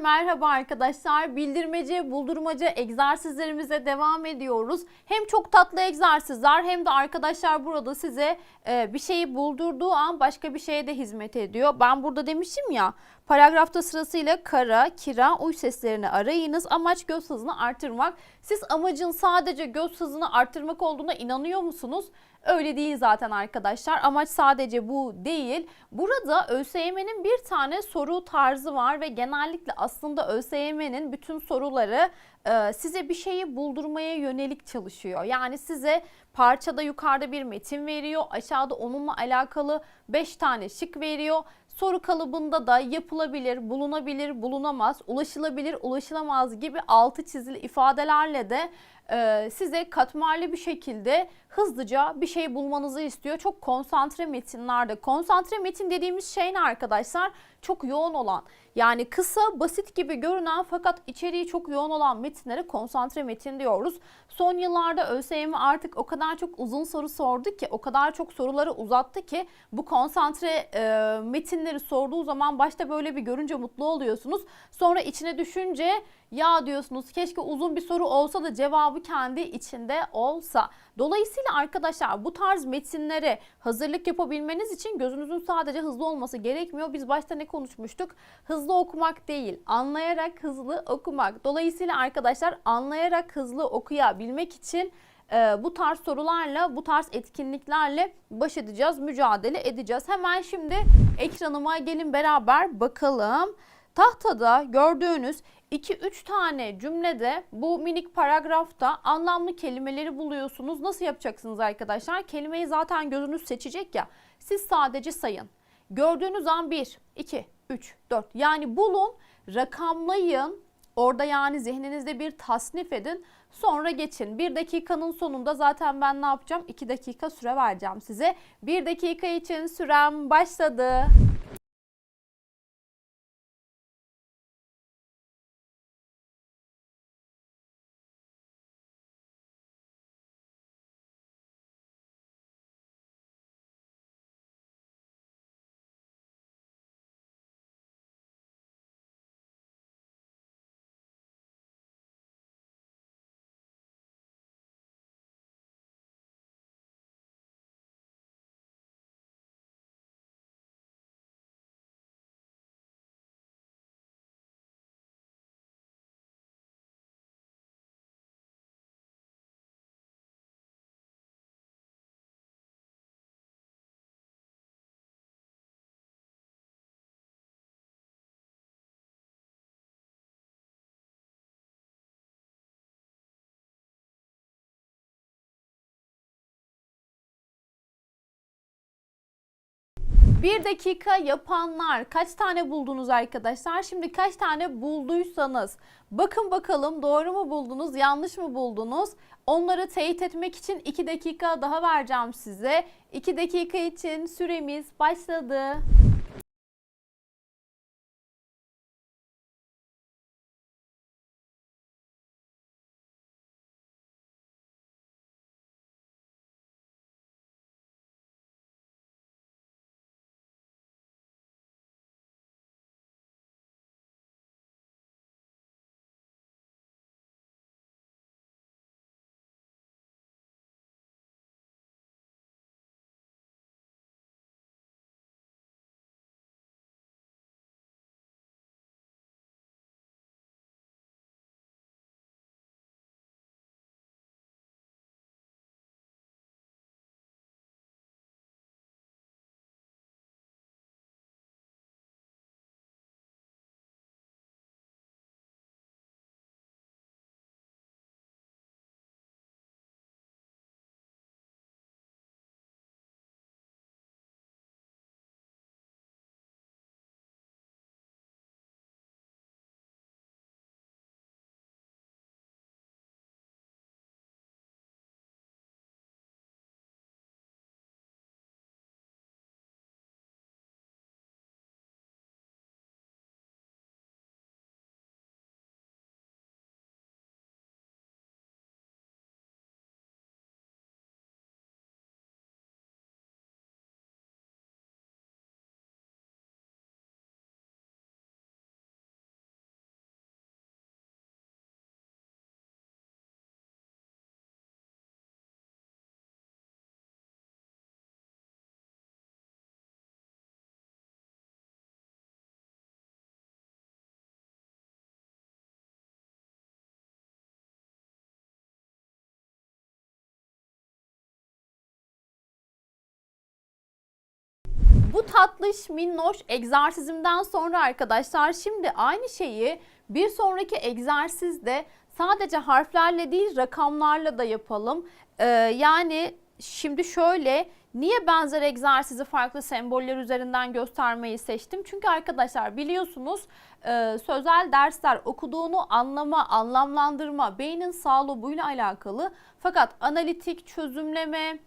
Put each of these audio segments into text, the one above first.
merhaba arkadaşlar. Bildirmece, buldurmaca egzersizlerimize devam ediyoruz. Hem çok tatlı egzersizler hem de arkadaşlar burada size e, bir şeyi buldurduğu an başka bir şeye de hizmet ediyor. Ben burada demiştim ya paragrafta sırasıyla kara, kira, uy seslerini arayınız. Amaç göz hızını artırmak. Siz amacın sadece göz hızını artırmak olduğuna inanıyor musunuz? Öyle değil zaten arkadaşlar. Amaç sadece bu değil. Burada ÖSYM'nin bir tane soru tarzı var ve genellikle aslında ÖSYM'nin bütün soruları e, size bir şeyi buldurmaya yönelik çalışıyor. Yani size parçada yukarıda bir metin veriyor, aşağıda onunla alakalı 5 tane şık veriyor. Soru kalıbında da yapılabilir, bulunabilir, bulunamaz, ulaşılabilir, ulaşılamaz gibi altı çizili ifadelerle de e, size katmerli bir şekilde hızlıca bir şey bulmanızı istiyor. Çok konsantre metinlerde. Konsantre metin dediğimiz şey ne arkadaşlar? Çok yoğun olan. Yani kısa, basit gibi görünen fakat içeriği çok yoğun olan metinlere konsantre metin diyoruz. Son yıllarda ÖSYM artık o kadar çok uzun soru sordu ki, o kadar çok soruları uzattı ki bu konsantre e, metinleri sorduğu zaman başta böyle bir görünce mutlu oluyorsunuz. Sonra içine düşünce ya diyorsunuz keşke uzun bir soru olsa da cevabı kendi içinde olsa. Dolayısıyla arkadaşlar bu tarz metinlere hazırlık yapabilmeniz için gözünüzün sadece hızlı olması gerekmiyor. Biz başta ne konuşmuştuk? Hızlı okumak değil, anlayarak hızlı okumak. Dolayısıyla arkadaşlar anlayarak hızlı okuyabilmek için e, bu tarz sorularla, bu tarz etkinliklerle baş edeceğiz, mücadele edeceğiz. Hemen şimdi ekranıma gelin beraber bakalım. Tahtada gördüğünüz 2-3 tane cümlede bu minik paragrafta anlamlı kelimeleri buluyorsunuz. Nasıl yapacaksınız arkadaşlar? Kelimeyi zaten gözünüz seçecek ya. Siz sadece sayın. Gördüğünüz an 1, 2, 3, 4. Yani bulun, rakamlayın. Orada yani zihninizde bir tasnif edin. Sonra geçin. Bir dakikanın sonunda zaten ben ne yapacağım? 2 dakika süre vereceğim size. Bir dakika için sürem başladı. Bir dakika yapanlar kaç tane buldunuz arkadaşlar? Şimdi kaç tane bulduysanız bakın bakalım doğru mu buldunuz, yanlış mı buldunuz? Onları teyit etmek için 2 dakika daha vereceğim size. 2 dakika için süremiz başladı. Bu tatlış minnoş egzersizimden sonra arkadaşlar şimdi aynı şeyi bir sonraki egzersizde sadece harflerle değil rakamlarla da yapalım. Ee, yani şimdi şöyle niye benzer egzersizi farklı semboller üzerinden göstermeyi seçtim? Çünkü arkadaşlar biliyorsunuz e, sözel dersler okuduğunu anlama, anlamlandırma, beynin sağ lobuyla alakalı. Fakat analitik çözümleme,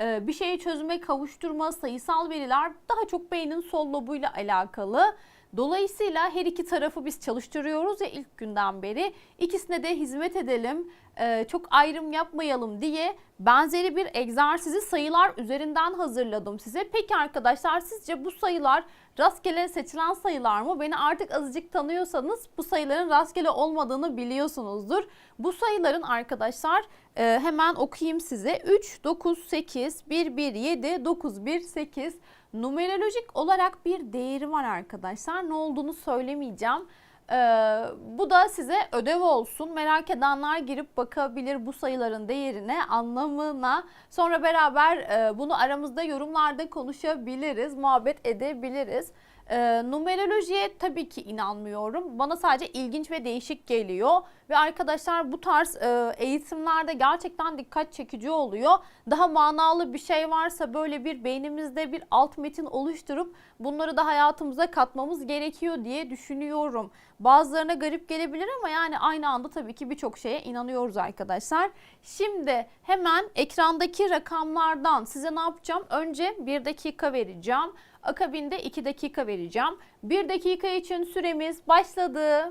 bir şeyi çözüme kavuşturma, sayısal veriler daha çok beynin sol lobuyla alakalı. Dolayısıyla her iki tarafı biz çalıştırıyoruz ya ilk günden beri. İkisine de hizmet edelim, e, çok ayrım yapmayalım diye benzeri bir egzersizi sayılar üzerinden hazırladım size. Peki arkadaşlar sizce bu sayılar rastgele seçilen sayılar mı? Beni artık azıcık tanıyorsanız bu sayıların rastgele olmadığını biliyorsunuzdur. Bu sayıların arkadaşlar e, hemen okuyayım size. 3, 9, 8, 1, 1, 7, 9, 1, 8 numerolojik olarak bir değeri var arkadaşlar. Ne olduğunu söylemeyeceğim. Ee, bu da size ödev olsun. Merak edenler girip bakabilir bu sayıların değerine, anlamına. Sonra beraber e, bunu aramızda yorumlarda konuşabiliriz, muhabbet edebiliriz. E, numerolojiye tabii ki inanmıyorum. Bana sadece ilginç ve değişik geliyor. Ve arkadaşlar bu tarz e, eğitimlerde gerçekten dikkat çekici oluyor. Daha manalı bir şey varsa böyle bir beynimizde bir alt metin oluşturup bunları da hayatımıza katmamız gerekiyor diye düşünüyorum. Bazılarına garip gelebilir ama yani aynı anda tabii ki birçok şeye inanıyoruz arkadaşlar. Şimdi hemen ekrandaki rakamlardan size ne yapacağım? Önce bir dakika vereceğim. Akabinde 2 dakika vereceğim. 1 dakika için süremiz başladı.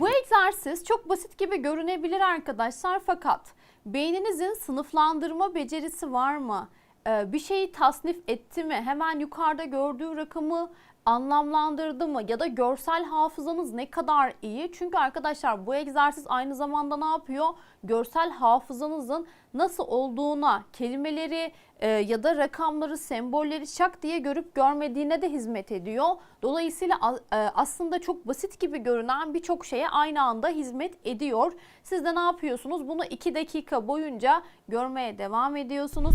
Bu egzersiz çok basit gibi görünebilir arkadaşlar fakat beyninizin sınıflandırma becerisi var mı? Ee, bir şeyi tasnif etti mi? Hemen yukarıda gördüğü rakamı anlamlandırdı mı? Ya da görsel hafızanız ne kadar iyi? Çünkü arkadaşlar bu egzersiz aynı zamanda ne yapıyor? Görsel hafızanızın nasıl olduğuna, kelimeleri e, ya da rakamları, sembolleri şak diye görüp görmediğine de hizmet ediyor. Dolayısıyla e, aslında çok basit gibi görünen birçok şeye aynı anda hizmet ediyor. Siz de ne yapıyorsunuz? Bunu 2 dakika boyunca görmeye devam ediyorsunuz.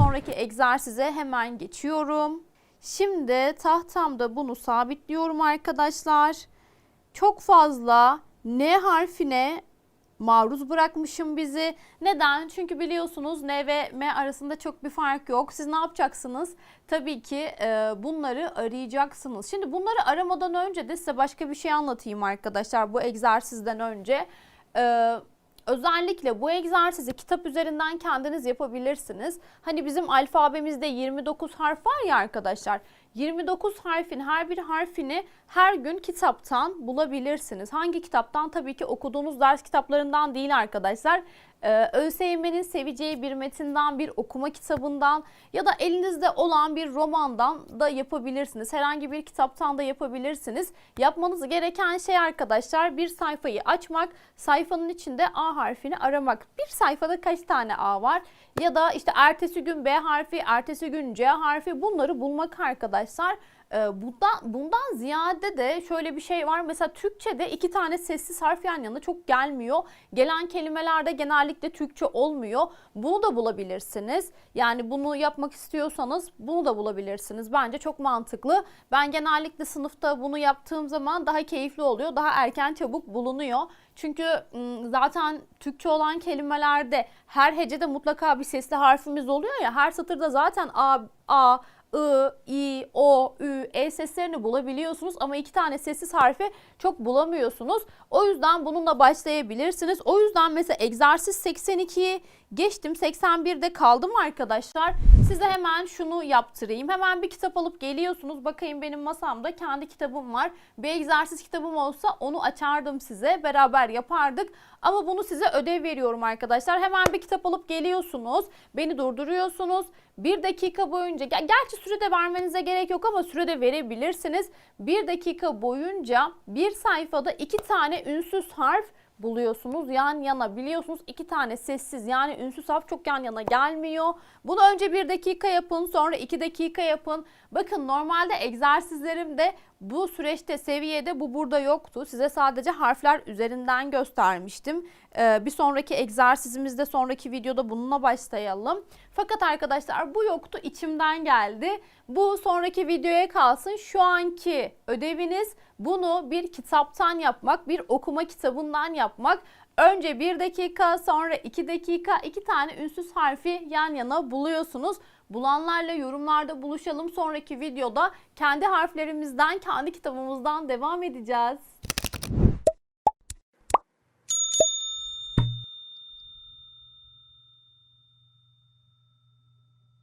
Sonraki egzersize hemen geçiyorum. Şimdi tahtamda bunu sabitliyorum arkadaşlar. Çok fazla N harfine maruz bırakmışım bizi. Neden? Çünkü biliyorsunuz N ve M arasında çok bir fark yok. Siz ne yapacaksınız? Tabii ki e, bunları arayacaksınız. Şimdi bunları aramadan önce de size başka bir şey anlatayım arkadaşlar bu egzersizden önce. E, Özellikle bu egzersizi kitap üzerinden kendiniz yapabilirsiniz. Hani bizim alfabemizde 29 harf var ya arkadaşlar. 29 harfin her bir harfini her gün kitaptan bulabilirsiniz. Hangi kitaptan? Tabii ki okuduğunuz ders kitaplarından değil arkadaşlar. Ee, ÖSYM'nin seveceği bir metinden, bir okuma kitabından ya da elinizde olan bir romandan da yapabilirsiniz. Herhangi bir kitaptan da yapabilirsiniz. Yapmanız gereken şey arkadaşlar bir sayfayı açmak, sayfanın içinde A harfini aramak. Bir sayfada kaç tane A var? Ya da işte ertesi gün B harfi, ertesi gün C harfi bunları bulmak arkadaşlar. Ee, bundan, bundan ziyade de şöyle bir şey var. Mesela Türkçe'de iki tane sessiz harf yan yana çok gelmiyor. Gelen kelimelerde genellikle Türkçe olmuyor. Bunu da bulabilirsiniz. Yani bunu yapmak istiyorsanız bunu da bulabilirsiniz. Bence çok mantıklı. Ben genellikle sınıfta bunu yaptığım zaman daha keyifli oluyor. Daha erken çabuk bulunuyor. Çünkü zaten Türkçe olan kelimelerde her hecede mutlaka bir sesli harfimiz oluyor ya. Her satırda zaten A, A, I, I, O, Ü, E seslerini bulabiliyorsunuz ama iki tane sessiz harfi çok bulamıyorsunuz. O yüzden bununla başlayabilirsiniz. O yüzden mesela egzersiz 82'yi geçtim 81'de kaldım arkadaşlar. Size hemen şunu yaptırayım. Hemen bir kitap alıp geliyorsunuz. Bakayım benim masamda kendi kitabım var. Bir egzersiz kitabım olsa onu açardım size. Beraber yapardık. Ama bunu size ödev veriyorum arkadaşlar. Hemen bir kitap alıp geliyorsunuz. Beni durduruyorsunuz. Bir dakika boyunca, ger- gerçi sürede vermenize gerek yok ama sürede verebilirsiniz. Bir dakika boyunca bir sayfada iki tane ünsüz harf buluyorsunuz yan yana biliyorsunuz iki tane sessiz yani ünsüz harf çok yan yana gelmiyor. Bunu önce bir dakika yapın sonra iki dakika yapın. Bakın normalde egzersizlerimde bu süreçte seviyede bu burada yoktu. Size sadece harfler üzerinden göstermiştim. Ee, bir sonraki egzersizimizde sonraki videoda bununla başlayalım. Fakat arkadaşlar bu yoktu içimden geldi. Bu sonraki videoya kalsın. Şu anki ödeviniz bunu bir kitaptan yapmak, bir okuma kitabından yapmak. Önce bir dakika sonra iki dakika iki tane ünsüz harfi yan yana buluyorsunuz. Bulanlarla yorumlarda buluşalım. Sonraki videoda kendi harflerimizden, kendi kitabımızdan devam edeceğiz.